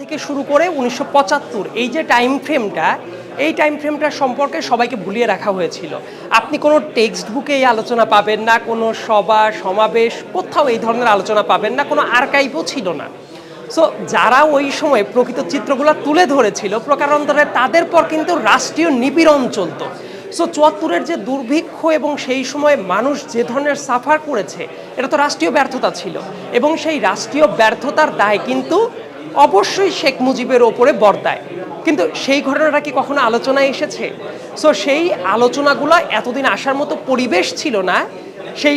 থেকে শুরু করে উনিশশো পঁচাত্তর, এই যে টাইম ফ্রেমটা এই টাইম ফ্রেমটা সম্পর্কে সবাইকে ভুলিয়ে রাখা হয়েছিল। আপনি কোনো টেক্সট বুকে এই আলোচনা পাবেন না, কোনো সভা, সমাবেশ, কোথাও এই ধরনের আলোচনা পাবেন না, কোনো আর্কাইভও ছিল না। সো যারা ওই সময় প্রকৃত চিত্রগুলো তুলে ধরেছিল, প্রকারান্তরে তাদের পর কিন্তু রাষ্ট্রীয় নিপীড়ন চলতো। সো চুয়াত্তরের যে দুর্ভিক্ষ এবং সেই সময় মানুষ যে ধরনের সাফার করেছে, এটা তো রাষ্ট্রীয় ব্যর্থতা ছিল। এবং সেই রাষ্ট্রীয় ব্যর্থতার দায় কিন্তু অবশ্যই শেখ মুজিবের ওপরে বর্তায় কিন্তু সেই ঘটনাটা কি কখনো আলোচনায় এসেছে? সো সেই আলোচনাগুলো এতদিন আসার মতো পরিবেশ ছিল না। সেই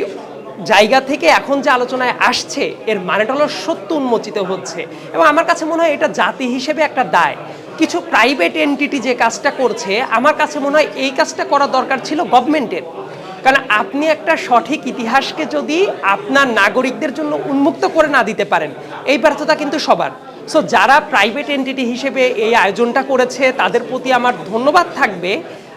জায়গা থেকে এখন যে আলোচনায় আসছে, এর মানেটা হলো সত্য উন্মোচিত হচ্ছে। এবং আমার কাছে মনে হয় এটা জাতি হিসেবে একটা দায়। কিছু প্রাইভেট এন্টিটি যে কাজটা করছে, আমার কাছে মনে হয় এই কাজটা করা দরকার ছিল গভর্নমেন্টের কারণ আপনি একটা সঠিক ইতিহাসকে যদি আপনার নাগরিকদের জন্য উন্মুক্ত করে না দিতে পারেন, এই ব্যর্থতা কিন্তু সবার। সো যারা প্রাইভেট এন্টিটি হিসেবে এই আয়োজনটা করেছে, তাদের প্রতি আমার ধন্যবাদ থাকবে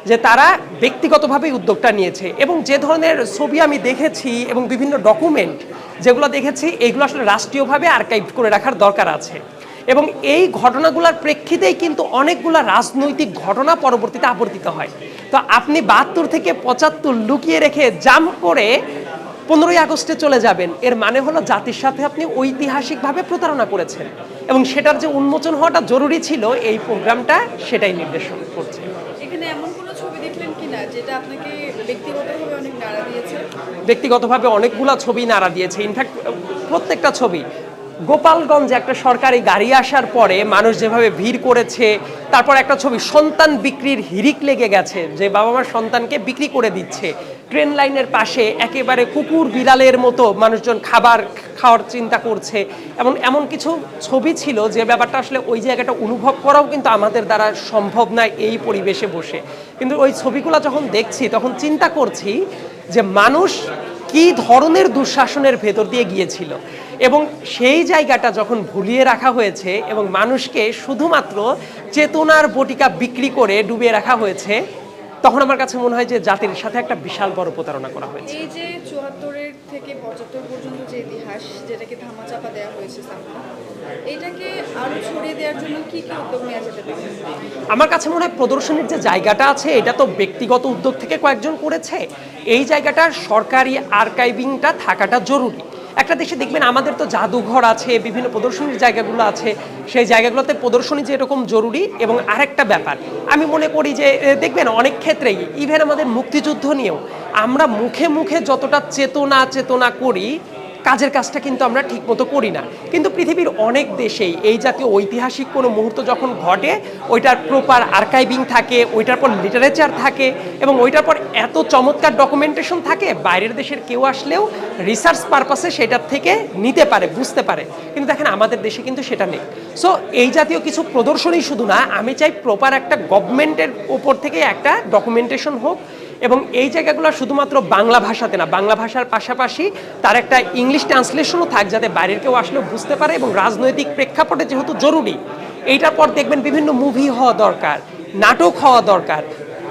যে তারা ব্যক্তিগতভাবেই উদ্যোগটা নিয়েছে এবং যে ধরনের ছবি আমি দেখেছি এবং বিভিন্ন ডকুমেন্ট যেগুলো দেখেছি, এগুলো আসলে রাষ্ট্রীয়ভাবে আর্কাইভ করে রাখার দরকার আছে। এবং এই ঘটনাগুলোর প্রেক্ষিতেই কিন্তু অনেকগুলো রাজনৈতিক ঘটনা পরবর্তীতে আবর্তিত হয়। তো আপনি বাহাত্তর থেকে পঁচাত্তর লুকিয়ে রেখে জাম্প করে পনেরোই আগস্টে চলে যাবেন। এর মানে হলো জাতির সাথে আপনি ঐতিহাসিকভাবে প্রতারণা করেছেন। এবং সেটার যে উন্মোচন হওয়াটা জরুরি ছিল এই প্রোগ্রামটা সেটাই নির্দেশন করছে। এখানে এমন কোনো ছবি দেখলেন কিনা যেটা আপনাকে ব্যক্তিগতভাবে অনেক নাড়া দিয়েছে? ব্যক্তিগতভাবে অনেকগুলা ছবি নাড়া দিয়েছে। ইনফ্যাক্ট প্রত্যেকটা ছবি গোপালগঞ্জে একটা সরকারি গাড়ি আসার পরে মানুষ যেভাবে ভিড় করেছে, তারপর একটা ছবি, সন্তান বিক্রির হিরিক লেগে গেছে, যে বাবা মার সন্তানকে বিক্রি করে দিচ্ছে। ট্রেন লাইনের পাশে একেবারে কুকুর বিড়ালের মতো মানুষজন খাবার খাওয়ার চিন্তা করছে এমন এমন কিছু ছবি ছিল যে ব্যাপারটা আসলে ওই জায়গাটা অনুভব করাও কিন্তু আমাদের দ্বারা সম্ভব নয় এই পরিবেশে বসে। কিন্তু ওই ছবিগুলো যখন দেখছি, তখন চিন্তা করছি যে মানুষ কি ধরনের দুঃশাসনের ভেতর দিয়ে গিয়েছিল? এবং সেই জায়গাটা যখন ভুলিয়ে রাখা হয়েছে এবং মানুষকে শুধুমাত্র চেতনার বটিকা বিক্রি করে ডুবিয়ে রাখা হয়েছে তখন আমার কাছে মনে হয় যে জাতির সাথে একটা বিশাল বড় প্রতারণা করা হয়েছে। এই যে চুয়াত্তরের থেকে পঁচাত্তর পর্যন্ত যে ইতিহাস যেটাকে ধামাচাপা দেওয়া হয়েছে সামনে এটাকে আরও ছড়িয়ে দেওয়ার জন্য কি কি উদ্যোগ নেওয়া যেতে পারে? আমার কাছে মনে হয় প্রদর্শনীর যে জায়গাটা আছে এটা তো ব্যক্তিগত উদ্যোগ থেকে কয়েকজন করেছে। এই জায়গাটার সরকারি আর্কাইভিংটা থাকাটা জরুরি। একটা দেশে দেখবেন আমাদের তো জাদুঘর আছে, বিভিন্ন প্রদর্শনীর জায়গাগুলো আছে, সেই জায়গাগুলোতে প্রদর্শনী যেরকম জরুরি এবং আরেকটা ব্যাপার, আমি মনে করি যে দেখবেন অনেক ক্ষেত্রেই ইভেন আমাদের মুক্তিযুদ্ধ নিয়েও, আমরা মুখে মুখে যতটা চেতনা চেতনা করি কাজের কাজটা কিন্তু আমরা ঠিকমতো করি না। কিন্তু পৃথিবীর অনেক দেশেই এই জাতীয় ঐতিহাসিক কোনো মুহূর্ত যখন ঘটে, ওইটার প্রপার আর্কাইভিং থাকে, ওইটার পর লিটারেচার থাকে এবং ওইটার পর এত চমৎকার ডকুমেন্টেশন থাকে, বাইরের দেশের কেউ আসলেও রিসার্চ পারপাসে সেটার থেকে নিতে পারে, বুঝতে পারে। কিন্তু দেখেন, আমাদের দেশে কিন্তু সেটা নেই। সো এই জাতীয় কিছু প্রদর্শনী শুধু না, আমি চাই প্রপার একটা গভর্নমেন্টের ওপর থেকে একটা ডকুমেন্টেশন হোক এবং এই জায়গাগুলো শুধুমাত্র বাংলা ভাষাতে না, বাংলা ভাষার পাশাপাশি তার একটা ইংলিশ ট্রান্সলেশনও থাক যাতে বাইরের কেউ আসলেও বুঝতে পারে এবং রাজনৈতিক প্রেক্ষাপটে যেহেতু জরুরি, এইটার পর দেখবেন বিভিন্ন মুভি হওয়া দরকার, নাটক হওয়া দরকার,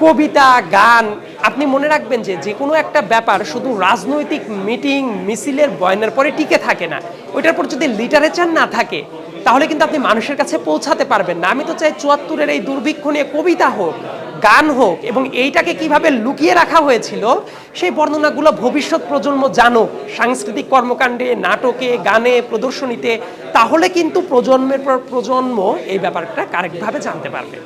কবিতা, গান, আপনি মনে রাখবেন যে যে কোনো একটা ব্যাপার শুধু রাজনৈতিক মিটিং মিছিলের বয়নের পরে টিকে থাকে না, ওইটার পর যদি লিটারেচার না থাকে, তাহলে কিন্তু আপনি মানুষের কাছে পৌঁছাতে পারবেন না। আমি তো চাই চুয়াত্তরের এই দুর্ভিক্ষ নিয়ে কবিতা হোক গান হোক এবং এইটাকে কীভাবে লুকিয়ে রাখা হয়েছিল, সেই বর্ণনাগুলো ভবিষ্যৎ প্রজন্ম জানুক সাংস্কৃতিক কর্মকাণ্ডে, নাটকে, গানে, প্রদর্শনীতে, তাহলে কিন্তু প্রজন্মের পর প্রজন্ম এই ব্যাপারটা কারেক্টভাবে জানতে পারবে।